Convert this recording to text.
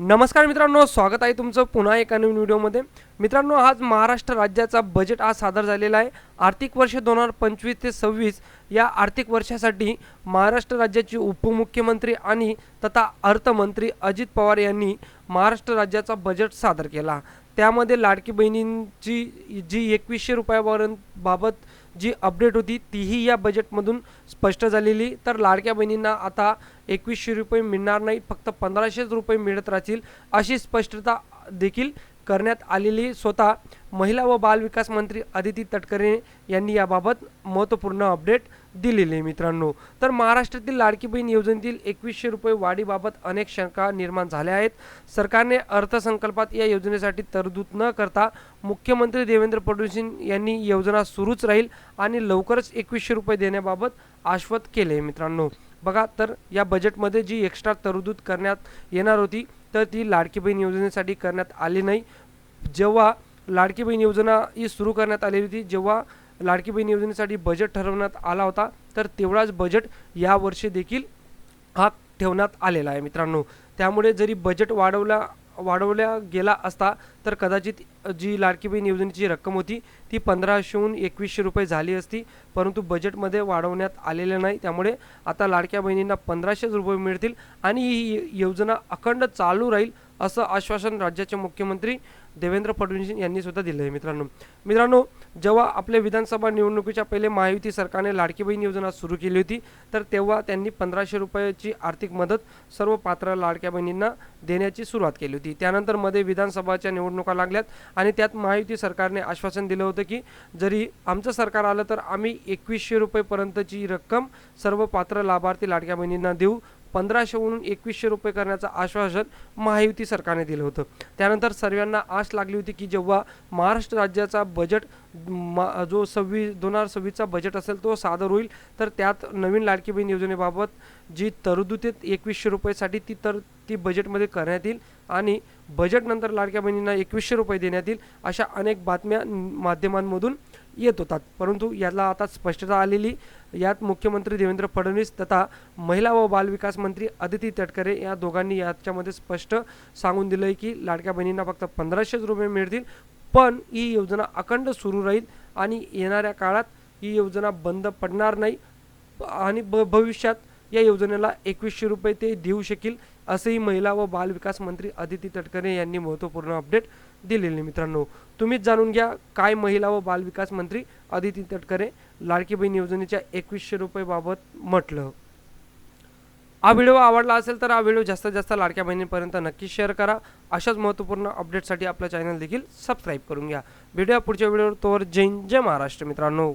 नमस्कार मित्रांनो स्वागत आहे तुमचं पुन्हा एका नवीन व्हिडिओमध्ये. मित्रांनो आज महाराष्ट्र राज्याचा बजेट आज सादर झालेला आहे. आर्थिक वर्ष दोन हजार पंचवीस ते सव्वीस या आर्थिक वर्षासाठी महाराष्ट्र राज्याचे उपमुख्यमंत्री आणि तथा अर्थमंत्री अजित पवार यांनी महाराष्ट्र राज्याचा बजेट सादर केला. त्यामध्ये लाडकी बहिणींची जी एकवीसशे रुपयापर्यंत बाबत जी अपडेट होती तीही या बजेटमधून स्पष्ट झालेली. तर लाडक्या बहिणींना आता एकवीसशे रुपये मिळणार नाही फक्त पंधराशेच रुपये मिळत राहतील अशी स्पष्टता देखील करण्यात आलेली स्वतः महिला व बालविकास मंत्री अदिती तटकरे यांनी याबाबत महत्त्वपूर्ण अपडेट दिलेली आहे मित्रांनो. तर महाराष्ट्रातील लाडकी बहीण योजनेतील एकवीसशे रुपये वाढीबाबत अनेक शंका निर्माण झाल्या आहेत. सरकारने अर्थसंकल्पात या योजनेसाठी तरतूद न करता मुख्यमंत्री देवेंद्र फडणवीस यांनी योजना सुरूच राहील आणि लवकरच एकवीसशे रुपये देण्याबाबत आश्वत केले मित्रांनो. बघा तर या बजेटमध्ये जी एक्स्ट्रा तरतूद करण्यात येणार होती तर ती लाडकी बहीण योजनेसाठी करण्यात आली नाही. जेव्हा लाडकी बहीण योजना ही सुरू करण्यात आली होती जेव्हा लाडकी बहीण योजनेसाठी बजेट ठरवण्यात आला होता तर तेवढाच बजेट यावर्षी देखील हा ठेवण्यात आलेला आहे मित्रांनो. त्यामुळे जरी बजेट वाढवला वाढवल्या गेला असता तर कदाचित जी लाडकी बहीण योजनेची रक्कम होती ती पंधराशेहून एकवीसशे रुपये झाली असती. परंतु बजेटमध्ये वाढवण्यात आलेलं नाही. त्यामुळे आता लाडक्या बहिणींना पंधराशेच रुपये मिळतील आणि ही योजना अखंड चालू राहील असं आश्वासन राज्याचे मुख्यमंत्री देवेंद्र फडणवीस यांनी सुद्धा दिलं आहे मित्रांनो. मित्रांनो जेव्हा आपल्या विधानसभा निवडणुकीच्या पहिले महायुती सरकारने लाडकी बहीण योजना सुरू केली होती तर तेव्हा त्यांनी पंधराशे रुपयाची आर्थिक मदत सर्व पात्र लाडक्या बहिणींना देण्याची सुरुवात केली होती. त्यानंतरमध्ये विधानसभाच्या निवडणुका लागल्यात आणि त्यात महायुती सरकारने आश्वासन दिलं होतं की जरी आमचं सरकार आलं तर आम्ही एकवीसशे रुपयेपर्यंतची रक्कम सर्व पात्र लाभार्थी लाडक्या बहिणींना देऊ पंधराशेहून एकवीसशे रुपये करण्याचं आश्वासन महायुती सरकारने दिलं होतं. त्यानंतर सर्वांना आश लागली होती की जेव्हा महाराष्ट्र राज्याचा बजेट मा जो सव्वीस दोन हजार सव्वीसचा बजेट असेल तो सादर होईल तर त्यात नवीन लाडकी बहीण योजनेबाबत जी तरतूद एकवीसशे रुपयेसाठी ती तर ती बजेटमध्ये करण्यात येईल आणि बजेटनंतर लाडक्या बहिणींना एकवीसशे रुपये देण्यात येईल अशा अनेक बातम्या माध्यमांमधून येत होतात. परंतु याला आता स्पष्टता आलेली. यात मुख्यमंत्री देवेंद्र फडणवीस तथा महिला व बालविकास मंत्री अदिती तटकरे या दोघांनी याच्यामध्ये स्पष्ट सांगून दिलं आहे की लाडक्या बहिणींना फक्त पंधराशेच रुपये मिळतील पण ही योजना अखंड सुरू राहील आणि येणाऱ्या काळात ही योजना बंद पडणार नाही आणि ब भविष्यात या योजनेला एकवीसशे रुपये ते देऊ शकेल असंही महिला व बालविकास मंत्री अदिती तटकरे यांनी महत्त्वपूर्ण अपडेट दिलेली मित्रांनो. तुम्हीच जाणून घ्या काय महिला व बालविकास मंत्री अदिती तटकरे लाडकी बहीण योजनेच्या एकवीसशे रुपयेबाबत म्हटलं. हा व्हिडिओ आवडला असेल तर हा व्हिडिओ जास्तीत जास्त लाडक्या बहिणींपर्यंत नक्की शेअर करा. अशाच महत्त्वपूर्ण अपडेटसाठी आपलं चॅनल देखील सबस्क्राईब करून घ्या. व्हिडिओ पुढच्या व्हिडिओवर. तोवर जैन जय महाराष्ट्र मित्रांनो.